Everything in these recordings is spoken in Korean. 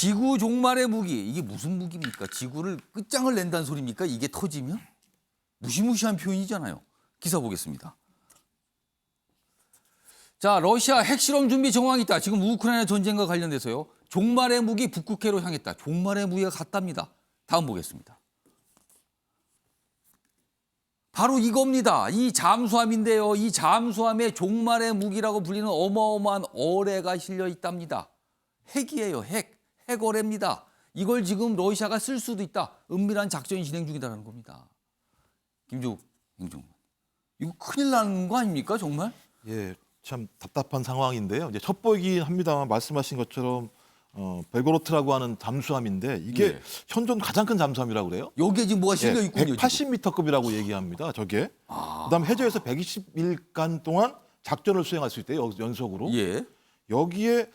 지구 종말의 무기 이게 무슨 무기입니까? 지구를 끝장을 낸다는 소리입니까? 이게 터지면 무시무시한 표현이잖아요. 기사 보겠습니다. 자, 러시아 핵실험 준비 정황이 있다. 지금 우크라이나 전쟁과 관련돼서요. 종말의 무기 북극해로 향했다. 종말의 무기가 갔답니다. 다음 보겠습니다. 바로 이겁니다. 이 잠수함인데요. 이 잠수함에 종말의 무기라고 불리는 어마어마한 어뢰가 실려 있답니다. 핵이에요. 핵. 핵어뢰입니다. 이걸 지금 러시아가 쓸 수도 있다. 은밀한 작전이 진행 중이다라는 겁니다. 김종욱 행정관. 이거 큰일 나는 거 아닙니까 정말? 예, 참 답답한 상황인데요. 이제 첩보이긴 합니다만 말씀하신 것처럼 어, 벨고로트라고 하는 잠수함인데 이게 예. 현존 가장 큰 잠수함이라고 그래요. 여기에 지금 뭐가 실려 예, 있군요. 지금. 180m급이라고 얘기합니다. 저게. 그다음 에 해저에서 120일간 동안 작전을 수행할 수 있대요. 여- 연속으로. 예. 여기에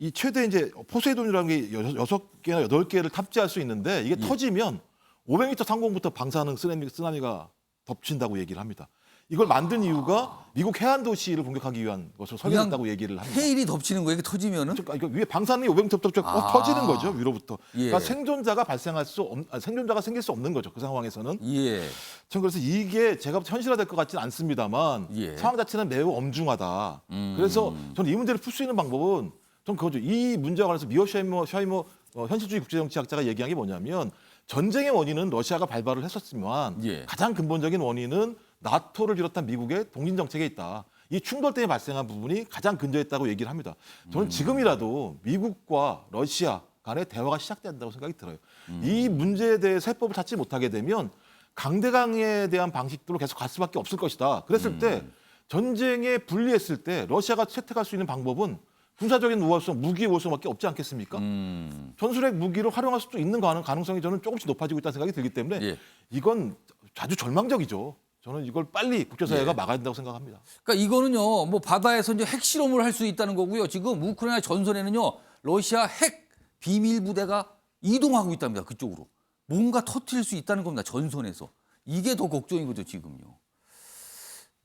이 최대 이제 포세이돈이라는 게 여- 여섯 개나 여덟 개를 탑재할 수 있는데 이게 예. 터지면 500m 상공부터 방사능 쓰나미, 쓰나미가 덮친다고 얘기를 합니다. 이걸 만든 이유가 미국 해안 도시를 공격하기 위한 것으로 설계했다고 얘기를 합니다. 헤일이 덮치는 거예요. 이게 터지면은 그러니까 위에 방사능이 500m부터 쭉 아. 터지는 거죠 위로부터. 예. 그러니까 생존자가 발생할 수 없, 아, 생존자가 생길 수 없는 거죠 그 상황에서는. 예. 전 그래서 이게 제가 현실화될 것 같지는 않습니다만 예. 상황 자체는 매우 엄중하다. 음. 그래서 저는 이 문제를 풀 수 있는 방법은 전 그거죠. 이 문제와 관해서 미어 샤이머 샤이머 어, 현실주의 국제정치학자가 얘기한 게 뭐냐면 전쟁의 원인은 러시아가 발발을 했었지만 예. 가장 근본적인 원인은 나토를 비롯한 미국의 독립 정책에 있다. 이 충돌 때문에 발생한 부분이 가장 근저했다고 얘기를 합니다. 저는 지금이라도 미국과 러시아 간의 대화가 시작된다고 생각이 들어요. 이 문제에 대해서 해법을 찾지 못하게 되면 강대강에 대한 방식들로 계속 갈 수밖에 없을 것이다. 그랬을 때 전쟁에 불리했을 때 러시아가 채택할 수 있는 방법은 군사적인 우월성, 무기 우월성밖에 없지 않겠습니까? 음. 전술핵 무기를 활용할 수도 있는 가능- 가능성이 저는 조금씩 높아지고 있다는 생각이 들기 때문에 예. 이건 아주 절망적이죠. 저는 이걸 빨리 국제사회가 예. 막아야 된다고 생각합니다. 그러니까 이거는요. 뭐 바다에서 이제 핵실험을 할 수 있다는 거고요. 지금 우크라이나 전선에는요. 러시아 핵 비밀 부대가 이동하고 있답니다. 그쪽으로. 뭔가 터트릴 수 있다는 겁니다. 전선에서. 이게 더 걱정인 거죠, 지금요.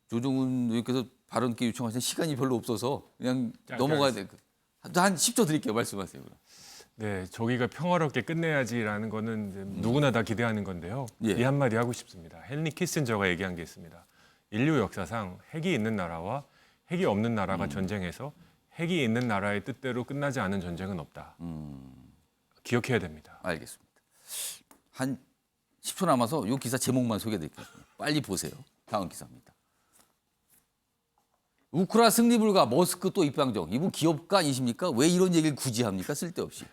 조정훈 의원께서 발언 기 요청하신 시간이 별로 없어서 그냥 넘어가야 돼. 한 10초 드릴게요. 말씀하세요. 그럼. 네, 저기가 평화롭게 끝내야지라는 거는 이제 누구나 다 기대하는 건데요. 예. 이 한마디 하고 싶습니다. 헨리 키신저가 얘기한 게 있습니다. 인류 역사상 핵이 있는 나라와 핵이 없는 나라가 전쟁해서 핵이 있는 나라의 뜻대로 끝나지 않은 전쟁은 없다. 기억해야 됩니다. 알겠습니다. 한 10초 남아서 이 기사 제목만 소개해 드릴게요. 빨리 보세요. 다음 기사입니다. 우크라 승리 불가 머스크 또 입방정. 이분 기업가 아니십니까? 왜 이런 얘기를 굳이 합니까? 쓸데없이.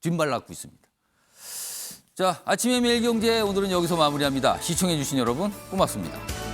뒷말 낳고 있습니다. 자, 아침의 매일경제 오늘은 여기서 마무리합니다. 시청해주신 여러분 고맙습니다.